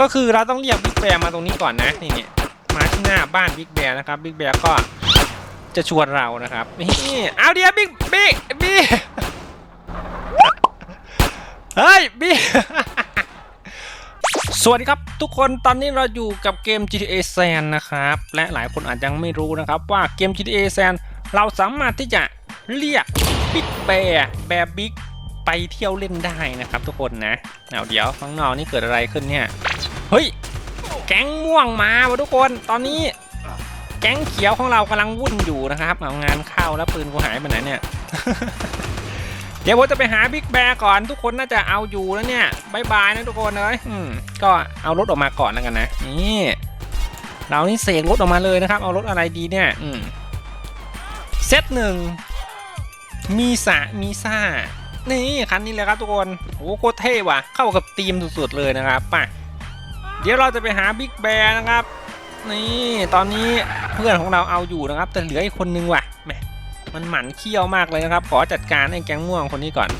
ก็คือเราต้องเรียกบิ๊กแบร์มาตรงนี้ก่อนนะนี่เนี่ยมาที่หน้าบ้านบิ๊กแบร์นะครับบิ๊กแบร์ก็จะชวนเรานะครับนี่เอาเดียวบิ๊กบิ๊กบิ๊กเฮ้ยบิ๊กสวัสดีครับทุกคนตอนนี้เราอยู่กับเกม GTA San นะครับและหลายคนอาจยังไม่รู้นะครับว่าเกม GTA San เราสามารถที่จะเรียกบิ๊กแบร์แบร์บิ๊ก ไปเที่ยวเล่นได้นะครับทุกคนนะเอาเดี๋ยวข้างนอกนี่เกิดอะไรขึ้นเนี่ย เฮ้ย แก๊งม่วงมาวะทุกคนตอนนี้ แก๊งเขียวของเรากำลังวุ่นอยู่นะครับเอางานเข้าแล้วปืนกูหายไปไหนเนี่ย เดี๋ยวผมจะไปหาบิ๊กแบร์ก่อนทุกคนน่าจะเอาอยู่แล้วเนี่ยบายบายนะทุกคนเลยอืมก็เอารถออกมาก่อนแล้วกันนะนี่เรานี่เสกรถออกมาเลยนะครับ เอารถอะไรดีเนี่ยอืมเซตหนึ่งมีสะมีซ่า นี่คันนี้เลยครับทุกคนโอ้โหโคตรเท่ว่ะ เข้ากับธีมสุดๆเลยนะครับป่ะเดี๋ยวเราจะไปหาบิ๊กแบร์นะครับ นี่ตอนนี้เพื่อนของเราเอาอยู่นะครับ แต่เหลืออีกคนนึงว่ะแหมมันหมันเขี้ยวมากเลยนะครับ ขอจัดการไอ้แก๊งม่วงคนนี้ก่อน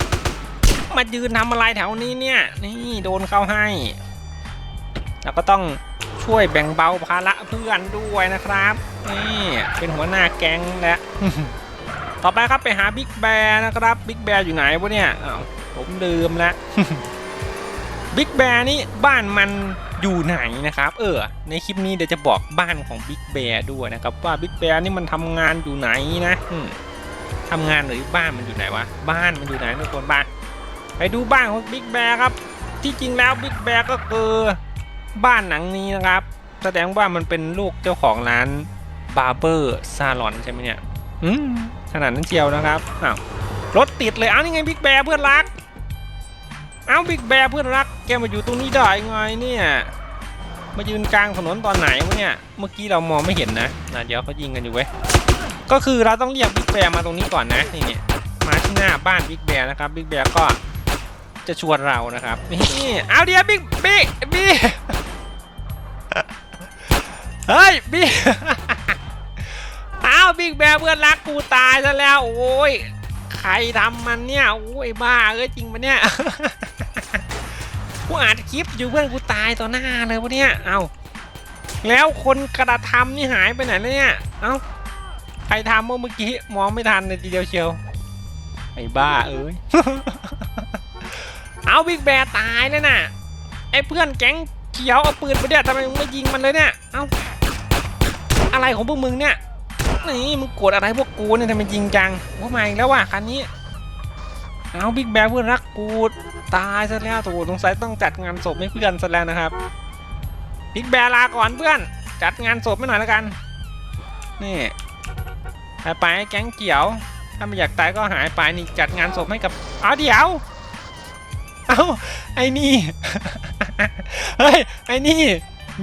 มายืนทำอะไรแถวนี้เนี่ย นี่โดนเข้าให้แล้วก็ต้องช่วยแบ่งเบาภาระเพื่อนด้วยนะครับ นี่เป็นหัวหน้าแก๊งแล้ว ต่อไปครับไปหาบิ๊กแบร์นะครับบิ๊กแบร์อยู่ไหนวะเนี่ยอ้าวผมลืมแล้วบิ๊กแบร์นี่บ้านมันอยู่ไหนนะครับ เออ ในคลิปนี้เดี๋ยวจะบอกบ้านของบิ๊กแบร์ด้วยนะครับว่าบิ๊กแบร์นี่มันทำงานอยู่ไหนนะอืมทำงานหรือบ้านมันอยู่ไหนวะบ้านมันอยู่ไหนทุกคนบ้านไปดูบ้านของบิ๊กแบร์ครับ ที่จริงแล้วบิ๊กแบร์ก็คือบ้านหลังนี้นะครับ แสดงว่ามันเป็นลูกเจ้าของร้านบาร์เบอร์ซาลอนใช่ไหมเนี่ย อืม ขนาดนั้นเชียวนะครับอ้าวรถติดเลยอ้าวนี่ไงบิ๊กแบร์เพื่อนรักเอ้าบิ๊กแบร์เพื่อนรัก แกมาอยู่ตรงนี้ได้ไงเนี่ยมายืนกลางถนนตอนไหนวะเนี่ยเมื่อกี้เรามองไม่เห็นนะนะเดี๋ยวเขายิงกันอยู่เว้ยก็คือเราต้องเรียกบิ๊กแบร์มาตรงนี้ก่อนนะนี่เนี่ยมาที่หน้าบ้านบิ๊กแบร์นะครับบิ๊กแบร์ก็จะชวนเรานะครับนี่เอาเดี๋ยวบิ๊กบิ๊กบิ๊กเฮ้ยบิ๊ก บิ๊กแบร์เพื่อนรักกูตายซะแล้ว โอ้ย ใครทำมันเนี่ย โอ้ยบ้าเอ้ยจริงปะเนี่ย กูอัดคลิปอยู่เพื่อนกูตายต่อหน้าเลยวะเนี่ย เอาแล้วคนกระทำนี่หายไปไหนแล้วเนี่ย เอาใครทำเมื่อกี้มองไม่ทันเลยทีเดียวเชียว ไอ้บ้าเอ้ย เอาบิ๊กแบร์ตายแล้วน่ะ ไอ้เพื่อนแก๊งเขียวเอาปืนไปเนี่ยทำไมมึงไม่ยิงมันเลยเนี่ย เอาอะไรของพวกมึงเนี่ย นี่มึงโกรธอะไรพวกกูเนี่ยทำไมจริงจังว่ามาอีกแล้วว่ะคันนี้ เอาบิ๊กแบร์เพื่อนรักกูตายซะแล้วโถูสงสัยต้องจัดงานศพให้เพื่อนซะแล้วนะครับบิ๊กแบร์ลาก่อนเพื่อน จัดงานศพไม่หน่อยแล้วกัน นี่หายไปแก๊งเกี่ยว ถ้าไม่อยากตายก็หายไปนี่จัดงานศพให้กับเอาเดี๋ยวเอาไอ้นี่เฮ้ยไอ้นี่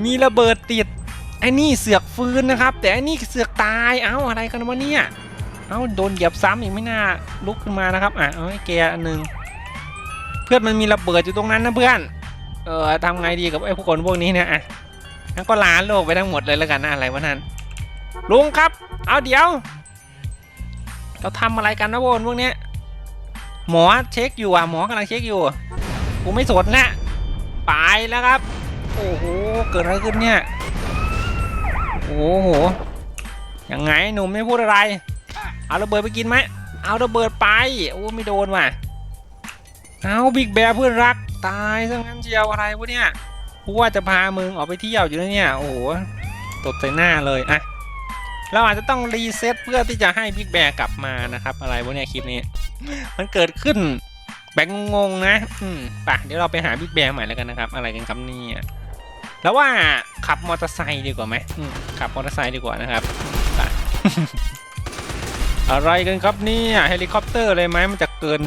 มีระเบิดติด ไอ้นี่เสือกฟื้นนะครับ แต่ไอ้นี่เสือกตาย เอ้าอะไรกันวะเนี่ย เอ้าโดนเหยียบซ้ำอีกไม่น่าลุกขึ้นมานะครับ อะเอาให้แกอันหนึ่งเพื่อนมันมีระเบิดอยู่ตรงนั้นนะเพื่อน เออทำไงดีกับไอ้พวกคนพวกนี้เนี่ยอะงั้นก็ล้านโลกไปทั้งหมดเลยแล้วกันนะอะไรวะนั่นลุงครับ เอาเดี๋ยว เราทำอะไรกันนะพวกคนพวกเนี้ยหมอเช็คอยู่อะหมอกำลังเช็คอยู่กูไม่สนะไปแล้วครับ โอ้โหเกิดอะไรขึ้นเนี่ย โอ้โหยังไงหนุ่มไม่พูดอะไร เอาระเบิดไปกินไหมเอาระเบิดไปโอ้ไม่โดนว่ะเอาบิ๊กแบร์เพื่อนรักตายซะงั้นเชียวอะไรวะเนี่ยกูว่าจะพามึงออกไปเที่ยวอยู่นะเนี่ยโอ้โหตบใส่หน้าเลยอะเราอาจจะต้องรีเซ็ตเพื่อที่จะให้บิ๊กแบร์กลับมานะครับ อะไรวะเนี่ยคลิปนี้ มันเกิดขึ้นแบบงงๆนะ อืมไปเดี๋ยวเราไปหาบิ๊กแบร์ใหม่แล้วกันนะครับ อะไรกันครับเนี่ย แล้วว่าขับมอเตอร์ไซค์ดีกว่าไหมอืมขับมอเตอร์ไซค์ดีกว่านะครับไปอะไรกันครับเนี่ยเฮลิคอปเตอร์เลยไหมมันจะเกิน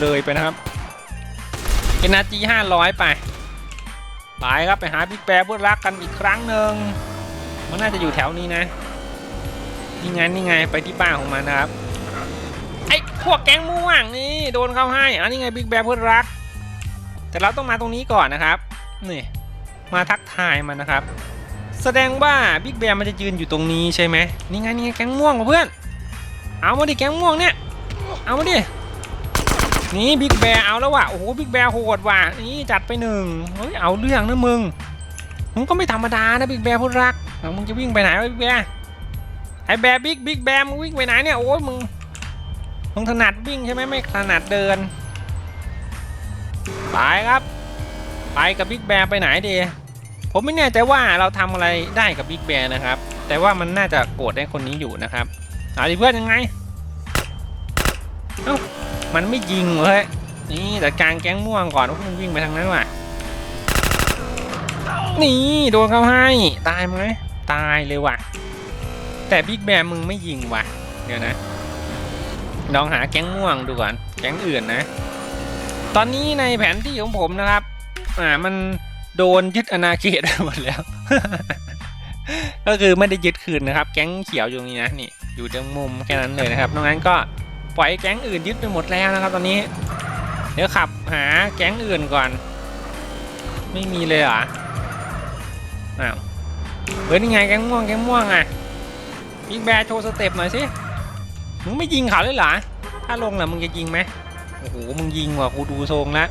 เลยไปนะครับเอ็นอาร์จีห้าร้อยไปไปครับไปหาบิ๊กแบร์เพื่อรักกันอีกครั้งหนึ่งมันน่าจะอยู่แถวนี้นะนี่ไงนี่ไงไปที่บ้านของมันนะครับไอ้พวกแก๊งม่วงนี่โดนเข้าให้อันนี้ไงบิ๊กแบร์เพื่อรัก แต่เราต้องมาตรงนี้ก่อนนะครับนี่ มาทักทายมันนะครับ แสดงว่าบิ๊กแบร์มันจะยืนอยู่ตรงนี้ใช่ไหมนี่ไงนี่ไงแก๊งม่วงเพื่อน เอามาดิแก๊งม่วงเนี่ย เอามาดิ นี่บิ๊กแบร์เอาแล้วว่ะ โอ้โหบิ๊กแบร์โหดว่ะ นี่จัดไปหนึ่งเฮ้ยเอาเรื่องนะมึง มึงก็ไม่ธรรมดานะบิ๊กแบร์พูดรักมึงจะวิ่งไปไหนวะบิ๊กแบร์ไอ้แบร์บิ๊กบิ๊กแบร์มึงวิ่งไปไหนเนี่ยโอ้ยมึง มึงถนัดวิ่งใช่ไหมไม่ถนัดเดินไปครับ ไปกับบิ๊กแบร์ไปไหนดี ผมไม่แน่ใจว่าเราทำอะไรได้กับบิ๊กแบร์นะครับ แต่ว่ามันน่าจะโกรธได้คนนี้อยู่นะครับเอาดิเพื่อนยังไงเอ้ามันไม่ยิงเลยนี่แต่การแก๊งม่วงก่อนว่ามันวิ่งไปทางนั้นว่ะนี่โดนเขาให้ตายไหมตายเลยว่ะ แต่บิ๊กแบมมึงไม่ยิงว่ะเดี๋ยวนะลองหาแก๊งม่วงดูก่อนแก๊งอื่นนะ ตอนนี้ในแผนที่ของผมนะครับ อ่ามัน โดนยึดอาณาเขตหมดแล้ว ก็คือไม่ได้ยึดคืนนะครับ แก๊งเขียวอยู่ตรงนี้นะนี่อยู่ตรงมุมแค่นั้นเลยนะครับนอกนั้นก็ปล่อยแก๊งอื่นยึดไปหมดแล้วนะครับ ตอนนี้ เดี๋ยวขับหาแก๊งอื่นก่อน ไม่มีเลยเหรออ้าวเฮ้ยนี่ไงแก๊งม่วงแก๊งม่วงอะบิ๊กแบร์โชว์สเต็ปหน่อยสิมึงไม่ยิงเขาเลยเหรอถ้าลงล่ะมึงจะยิงไหมโอ้โหมึงยิงว่ะกูดูทรงแล้ว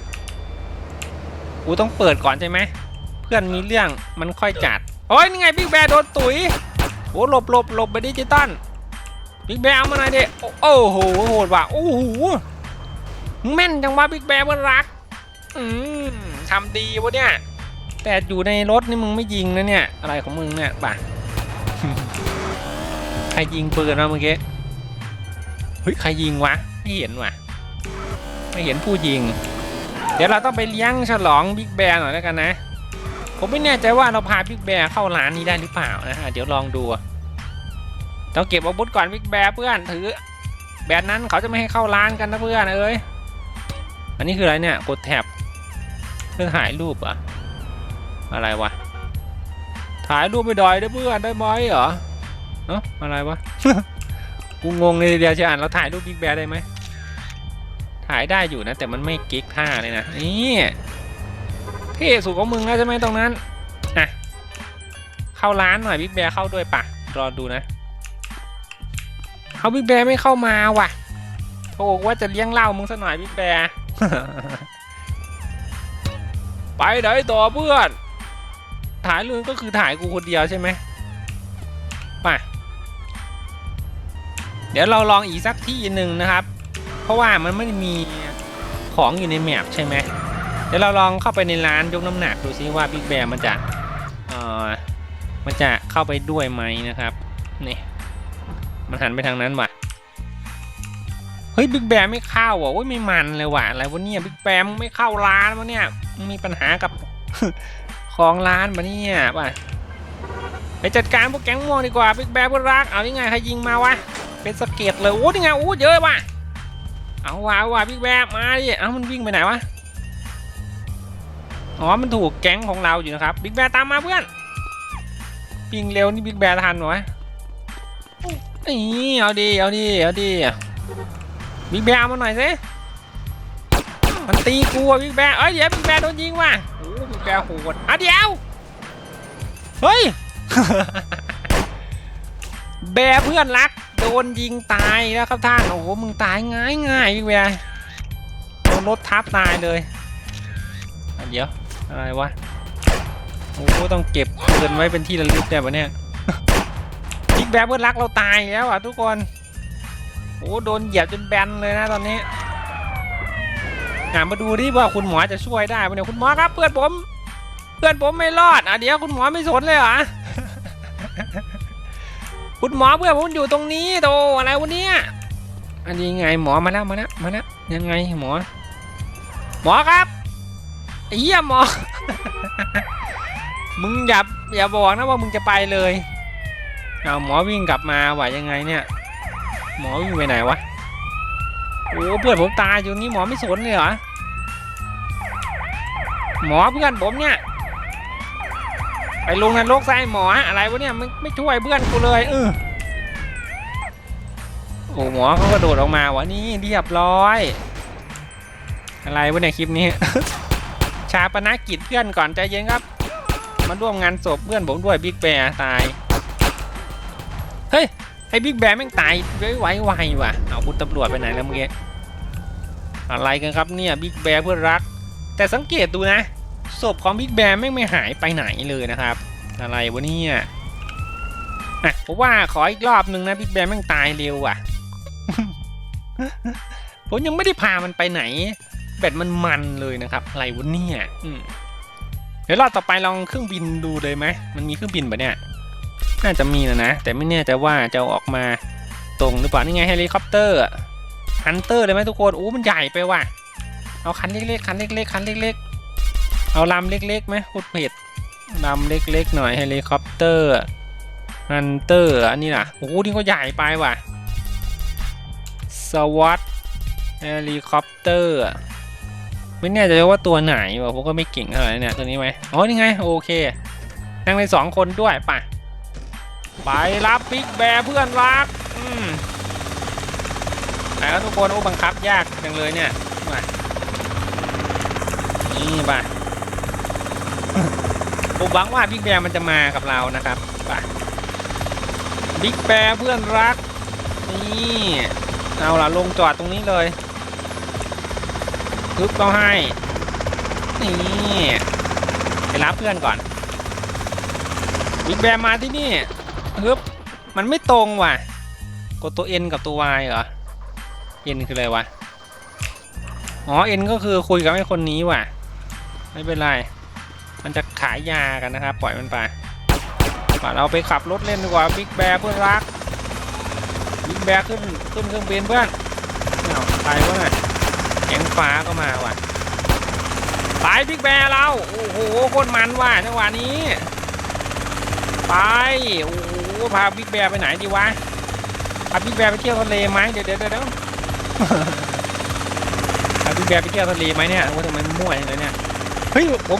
กูต้องเปิดก่อนใช่ไหม เพื่อนมีเรื่องมันค่อยจัด โอ้ยนี่ไงบิ๊กแบร์โดนตุ๋ยโอ้หลบหลบหลบไปดิจิตอลบิ๊กแบร์เอามาหน่อยดิโอ้โหโหดว่ะโอ้โหแม่นจังวะบิ๊กแบร์มันรัก อืมทำดีวะเนี่ย แต่อยู่ในรถนี่มึงไม่ยิงนะเนี่ย อะไรของมึงเนี่ยป่ะใครยิงปืนมาเมื่อกี้เฮ้ยใครยิงวะไม่เห็นว่ะไม่เห็นผู้ยิง เดี๋ยวเราต้องไปเลี้ยงฉลองบิ๊กแบร์หน่อยแล้วกันนะ ผมไม่แน่ใจว่าเราพาบิ๊กแบร์เข้าร้านนี้ได้หรือเปล่านะฮะเดี๋ยวลองดูต้องเก็บอาวุธก่อนบิ๊กแบร์เพื่อนถือแบบนั้นเขาจะไม่ให้เข้าร้านกันนะเพื่อนเอ้ยอันนี้คืออะไรเนี่ยกดแท็บเพื่อถ่ายรูปอะอะไรวะถ่ายรูปไม่ได้ได้เพื่อนได้ไหมเหรอเนาะอะไรวะกูงงเลยเดียวจะอ่านเราถ่ายรูปบิ๊กแบร์ได้ไหมายได้อยู่นะ แต่มันไม่กิ๊กท่าเลยนะนี่เท่สุดของมึงแล้วใช่ไหมตรงนั้นอะเข้าร้านหน่อยบิ๊กแบร์เข้าด้วยปะรอดูนะเขาบิ๊กแบร์ไม่เข้ามาว่ะโถว่าจะเลี้ยงเหล้ามึงสักหน่อยบิ๊กแบร์ไปไหนต่อเพื่อนถ่ายเรื่องก็คือถ่ายกูคนเดียวใช่ไหมไปเดี๋ยวเราลองอีกสักที่หนึ่งนะครับ เพราะว่ามันไม่มีของอยู่ในแมปใช่ไหมเดี๋ยวเราลองเข้าไปในร้านยกน้ำหนักดูซิว่าบิ๊กแบร์มันจะเออมันจะเข้าไปด้วยไหมนะครับนี่มันหันไปทางนั้นว่ะเฮ้ยบิ๊กแบร์ไม่เข้าอะโอ้ยไม่มันเลยว่ะอะไรวะเนี่ยบิ๊กแบร์มึงไม่เข้าร้านวะเนี่ยมีปัญหากับของร้านปะเนี่ยป่ะไปจัดการพวกแก๊งม่วงดีกว่าบิ๊กแบร์พวกรักเอายังไงใครยิงมาวะเป็นสะเก็ดเลยโอ้ยังไงโอ้เยอะว่ะ เอาว่ะเอาว่ะบิ๊กแบมาดิเอ้ามันวิ่งไปไหนวะ อ๋อ มันถูกแก๊งของเราอยู่นะครับ บิ๊กแบร์ตามมาเพื่อน ปิงเร็วนี่บิ๊กแบร์ทันวะนี่เอาดีเอาดีเอาดีบิ๊กแบร์เอามาหน่อยสิ มันตีกูอะบิ๊กแบร์เอ้ยเดี๋ยวบิ๊กแบร์โดนยิงว่ะโอ้บิ๊กแบร์โหดอะเดี๋ยว เฮ้ย แบร์เพื่อนรัก โดนยิงตายแล้วครับท่าน โอ้โห มึงตายง่ายง่ายๆพี่แบร์โดนรถทับตายเลยอะเดี๋ยว อะไรวะ โอ้โห ต้องเก็บเงินไว้เป็นที่ระลึกได้ปะเนี่ยบิ๊กแบร์เพื่อนรักเราตายแล้วอะทุกคน โอ้โหโดนเหยียบจนแบนเลยนะตอนนี้อ่ามาดูดิว่าคุณหมอจะช่วยได้ไหมเนี่ยคุณหมอครับ เพื่อนผม เพื่อนผมไม่รอดอะเดี๋ยวคุณหมอไม่สนเลยเหรอ คุณหมอเพื่อนผมอยู่ตรงนี้โตอะไรวะเนี่ยอันนี้ไงหมอมาแล้วมาแล้วมาแล้วยังไงหมอ หมอครับไอ้เหี้ยหมอ มึงอย่าอย่าบอกนะว่ามึงจะไปเลยเอาหมอวิ่งกลับมาว่ายังไงเนี่ย หมอวิ่งไปไหนวะโอ้เพื่อนผมตายอยู่นี่หมอไม่สนเลยเหรอหมอเพื่อนผมเนี่ย ไปลงนรกใส่หมออะไรวะเนี่ยไม่ไม่ช่วยเพื่อนกูเลยเออโอ้หมอเขากระโดดออกมาวะนี่เรียบร้อย อะไรวะเนี่ยคลิปนี้ ชาปนกิจเพื่อนก่อนใจเย็นครับ มาร่วมงานศพเพื่อนผมด้วยบิ๊กแบร์ตายเฮ้ยไอ้บิ๊กแบร์แม่งตายไวไวไวว่ะเอาคุณตำรวจไปไหนแล้วเมื่อกี้อะไรกันครับเนี่ยบิ๊กแบร์เพื่อนรัก แต่สังเกตดูนะช ศพของบิ๊กแบร์ไม่งไม่หายไปไหนเลยนะครับ อะไรวะเนี่ยอะผมว่าขออีกรอบหนึ่งนะบิ๊กแบร์แม่งตายเร็วอะ ผมยังไม่ได้พามันไปไหน แบตมันมันเลยนะครับอะไรวะเนี่ยเดี๋ยวรอบต่อไปลองเครื่องบินดูเลยไหมมันมีเครื่องบินปะเนี่ยน่าจะมีนะนะ แต่ไม่แน่ใจว่าจะอออกมาตรงหรือเปล่านี่ไงเฮลิคอปเตอร์ฮันเตอร์เลยไหมทุกคนโอ้มันใหญ่ไปว่ะเอาคันเล็กๆคันเล็กๆคันเล็กๆ เอาลำเล็กๆไหมพูดผิดลำเล็กๆหน่อยเฮลิคอปเตอร์ฮันเตอร์อันนี้นะโอ้โหนี่ก็ใหญ่ไปว่ะสวัสดเฮลิคอปเตอร์ไม่แน่ใจว่าตัวไหนวะผมก็ไม่เก่งเท่าไหร่เนี่ยตัวนี้ไหมอ๋อนี่ไงโอเค นั่งในสองคนด้วยป่ะไปรับบิ๊กแบร์เพื่อนรักอืมไหนครับทุกคนโอ้บังคับยากจังเลยเนี่ยมานี่ป่ะ ผมหวังว่าบิ๊กแบร์มันจะมากับเรานะครับไปบิ๊กแบร์เพื่อนรัก นี่เอาล่ะลงจอดตรงนี้เลยทึบก็ให้ นี่ไปรับเพื่อนก่อนบิ๊กแบร์มาที่นี่ฮึบมันไม่ตรงว่ะ กดตัว N กับตัว Y เหรอ N คืออะไรวะ อ๋อ N ก็คือคุยกับไอ้คนนี้ว่ะ ไม่เป็นไร ขายยากันนะครับ ปล่อยมันไปมาเราไปขับรถเล่นดีกว่าบิ๊กแบร์เพื่อนรักบิ๊กแบร์ขึ้นขึ้นเครื่องบินเพื่อนอ้าวใครวะน่ะแกงฟ้าก็มาว่ะไปบิ๊กแบร์เราโอ้โหโคตรมันว่ะจังหวะนี้ ไปโอ้โหพาบิ๊กแบร์ไปไหนดีวะพาบิ๊กแบร์ไปเที่ยวทะเลไหมเดี๋ยวเดี๋ยวเดี๋ยวพาบิ๊กแบร์ไปเที่ยวทะเลไหมเนี่ยว่าทำไมมั่วอย่างเลยเนี่ยเฮ้ยผม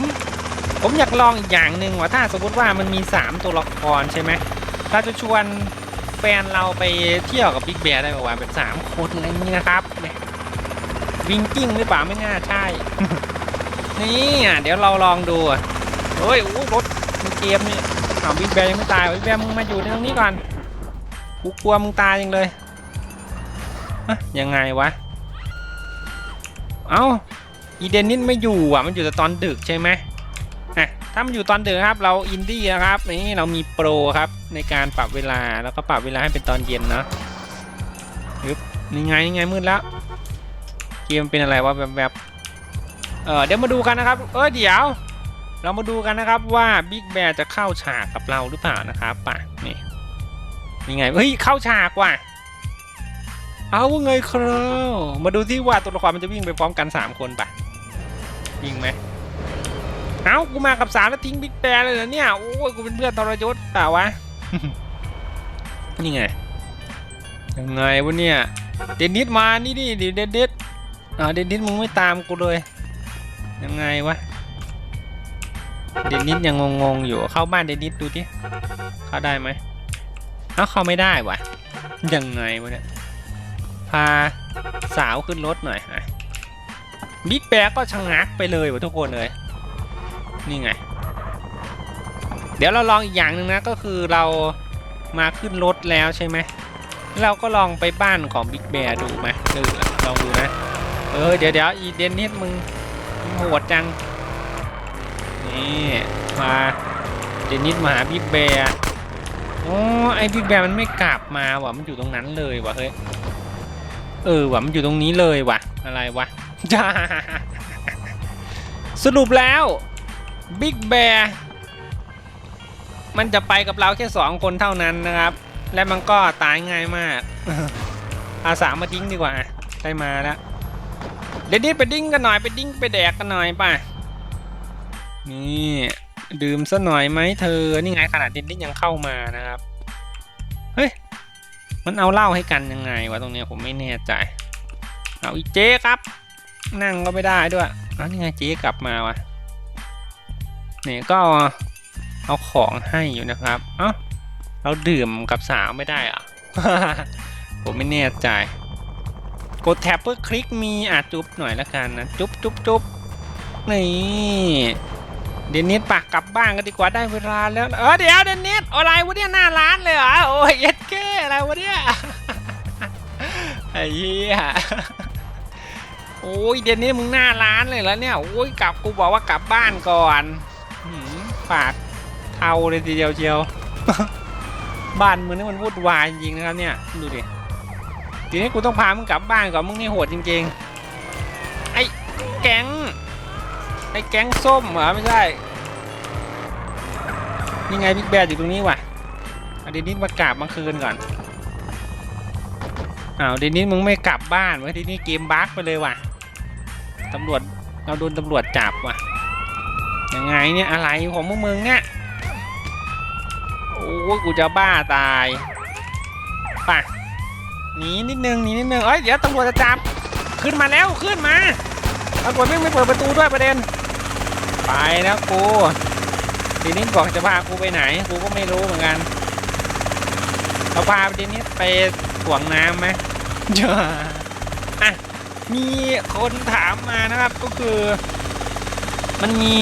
ผมอยากลองอีกอย่างหนึ่งว่าถ้าสมมติว่ามันมี 3 ตัวละครใช่ไหมเราจะชวนแฟนเราไปเที่ยวกับบิ๊กแบร์ได้ป่าวะเป็นสามคนอะไรอย่างนี้นะครับเนี่ยวิงกิ้งหรือเปล่าไม่น่าใช่ นี่อะเดี๋ยวเราลองดูเฮ้ยโอ้รถในเกมนี่อ้าวบิ๊กแบร์ยังไม่ตายบิ๊กแบร์มึงมาอยู่ในตรงนี้ก่อนกูกลัวมึงตายยังเลยยังไงวะ เอ้าอีเดนนิสไม่อยู่อะมันอยู่แต่ตอนดึกใช่ไหม ถ้ามันอยู่ตอนดึกครับ เราอินดี้นะครับนี่เรามีโปรครับในการปรับเวลาแล้วก็ปรับเวลาให้เป็นตอนเย็นเนาะฮึบนี่ไงนี่ไงมืดแล้วเกมเป็นอะไรวะแบบแบบเออเดี๋ยวมาดูกันนะครับ เออเดี๋ยว เรามาดูกันนะครับว่าบิ๊กแบร์จะเข้าฉากกับเราหรือเปล่านะครับป่ะนี่ยังไงเฮ้ยเข้าฉากว่ะเอาไงครับมาดูที่ว่าตัวละครมันจะวิ่งไปพร้อมกัน 3 คนป่ะวิ่งไหม เอากูมากับสามแล้วทิ้งบิ๊กแบร์เลยเหรอเนี่ยโอ้ยกูเป็นเพื่อนทรยศเปล่าวะ นี่ไงยังไงวะเนี่ยเดนนิสมานี่ดิเดนนิสอ่าเดนนิสมึงไม่ตามกูเลยยังไงวะเดนนิสยังงงๆอยู่เข้าบ้านเดนนิสดูดิเข้าได้ไหมเอ้าเข้าไม่ได้วะยังไงวะเนี่ยพาสาวขึ้นรถหน่อยอะบิ๊กแบกก็ชะงักไปเลยวะทุกคนเลย นี่ไง เดี๋ยวเราลองอีกอย่างหนึ่งนะก็คือเรามาขึ้นรถแล้วใช่ไหมเราก็ลองไปบ้านของบิ๊กแบร์ดูไหมเออลองดูนะ เออเดี๋ยวเดี๋ยวอีเดนนิสมึงโหดจัง นี่มาเดนิสมาหาบิ๊กแบร์โอ้ไอ้บิ๊กแบร์มันไม่กลับมาว่ะมันอยู่ตรงนั้นเลยว่ะเฮ้ยเออว่ะมันอยู่ตรงนี้เลยว่ะอะไรวะจ้าสรุปแล้ว บิ๊กแบร์มันจะไปกับเราแค่สองคนเท่านั้นนะครับ และมันก็ตายง่ายมากอาสามาดิ้งดีกว่า ได้มาแล้วเดนิสไปดิ้งกันหน่อยไปดิ้งไปแดกกันหน่อยป่ะนี่ดื่มซะหน่อยไหมเธอ นี่ไงขนาดดินดินยังเข้ามานะครับ เฮ้ย มันเอาเหล้าให้กันยังไงวะตรงเนี้ยผมไม่แน่ใจ เอาอีเจ๊ครับ นั่งก็ไม่ได้ด้วยอ้าวนี่ไงเจ๊กลับมาวะ นี่ก็เอาของให้อยู่นะครับ เอ้าเราดื่มกับสาวไม่ได้อะผมไม่แน่ใจ กดแท็บเพื่อคลิกมีอาจจุ๊บหน่อยละกันนะ จุ๊บจุ๊บจุ๊บนี่เดนนิสปากกลับบ้านกันดีกว่าได้เวลาแล้ว เออเดี๋ยวเดนนิสอะไรวะเนี่ยหน้าร้านเลยเหรอ โอ้ยเย็ดเก้อะไรวะเนี่ย ไอ้เหี้ยโอ้ยเดนนี่มึงหน้าร้านเลยแล้วเนี่ย โอ้ยกลับกูบอกว่ากลับบ้านก่อน เทาเลยทีเดียวเชียว บ้านมึงนี่มันวุ่นวายจริงๆนะครับเนี่ยดูดิทีนี้กูต้องพามึงกลับบ้านก่อนมึงนี่โหดจริงๆไอ้แก๊งไอ้แก๊งส้มเหรอไม่ใช่นี่ไงบิ๊กแบดอยู่ตรงนี้ว่ะเอาเดนนิสมากราบมาคืนก่อนอ้าวเดนนิสมึงไม่กลับบ้านเว้ยทีนี้เกมบั๊กไปเลยว่ะตำรวจเราโดนตำรวจจับว่ะยังไงเนี่ยอะไรของพวกมึงเนี่ย โอ้ยกูจะบ้าตายป่ะหนีนิดนึงหนีนิดนึงเอ้ยเดี๋ยวตำรวจจะจับขึ้นมาแล้วขึ้นมาตำรวจไม่ไม่เปิดประตูด้วยประเด็น ไปแล้วกูทีนี้บอกจะพากูไปไหนกูก็ไม่รู้เหมือนกันเราพาทีนี้ไปถ่วงน้ำไหมเยออะมีคนถามมานะครับก็คือ มันมี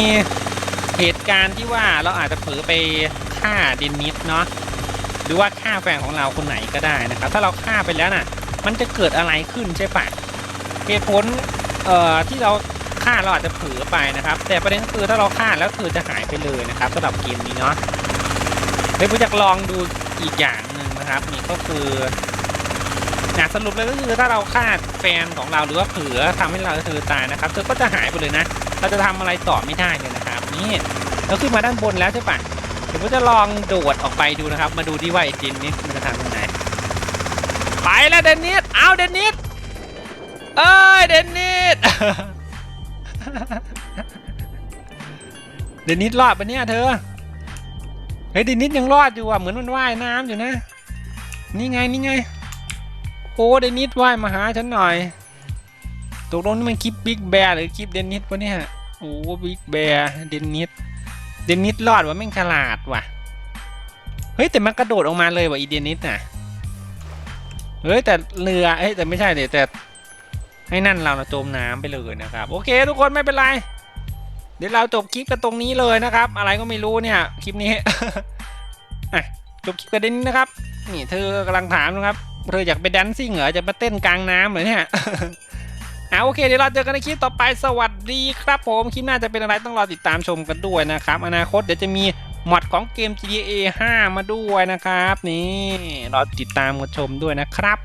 เหตุการณ์ที่ว่าเราอาจจะเผลอไป ฆ่าเดนนิสเนาะหรือว่าฆ่าแฟนของเราคนไหนก็ได้นะครับ ถ้าเราฆ่าไปแล้วน่ะ มันจะเกิดอะไรขึ้นใช่ปะเหตุผลเอ่อที่เราฆ่าเราอาจจะเผลอไปนะครับ แต่ประเด็นคือถ้าเราฆ่าแล้วคือจะหายไปเลยนะครับสำหรับเกมนี้เนาะเดี๋ยวผมจะลองดูอีกอย่างหนึ่งนะครับ นี่ก็คือนะสรุปเลยก็คือถ้าเราฆ่าแฟนของเราหรือว่าเผลอทำให้เราเธอตายนะครับเธอก็จะหายไปเลยนะ เราจะทำอะไรต่อไม่ได้เลยนะครับ นี่เราขึ้นมาด้านบนแล้วใช่ปะ เดี๋ยวผมจะลองโดดออกไปดูนะครับ มาดูที่ว่าไอ้เดนนิสมันจะทำยังไงไปแล้วเดนนิสเอาเดนนิสเอ้ยเดนนิสเดนนิสรอดปะเนี่ยเธอเฮ้ยเดนนิสยังรอดอยู่อะเหมือนมันว่ายน้ำอยู่นะ นี่ไงนี่ไงโอ้เดนนิสว่ายมาหาฉันหน่อยตกลงนี่มันคลิปบิ๊กแบร์หรือคลิปเดนนิสวะเนี่ยโอ้บิ๊กแบร์เดนนิส ดนนิสรอดว่ะแม่งฉลาดว่ะ เฮ้ยแต่มันกระโดดออกมาเลยว่ะอีเดนนิสน่ะ เฮ้ยแต่เรือเฮ้ยแต่ไม่ใช่เดี๋ยวแต่ให้นั่นเราจมน้ำไปเลยนะครับ โอเค ทุกคนไม่เป็นไร เดี๋ยวเราจบคลิปกันตรงนี้เลยนะครับ อะไรก็ไม่รู้เนี่ยคลิปนี้อะจบคลิปกันเดนนี้นะครับ นี่เธอกำลังถามนะครับ เธออยากไปแดนซิ่งเหรอจะมาเต้นกลางน้ำเหรอเนี่ย อ่าโอเคเดี๋ยวเราเจอกันในคลิปต่อไปสวัสดีครับผมคลิปหน้าจะเป็นอะไรต้องรอติดตามชมกันด้วยนะครับ อนาคตเดี๋ยวจะมีมอดของเกม GTA 5 มาด้วยนะครับ นี่รอติดตามกันชมด้วยนะครับ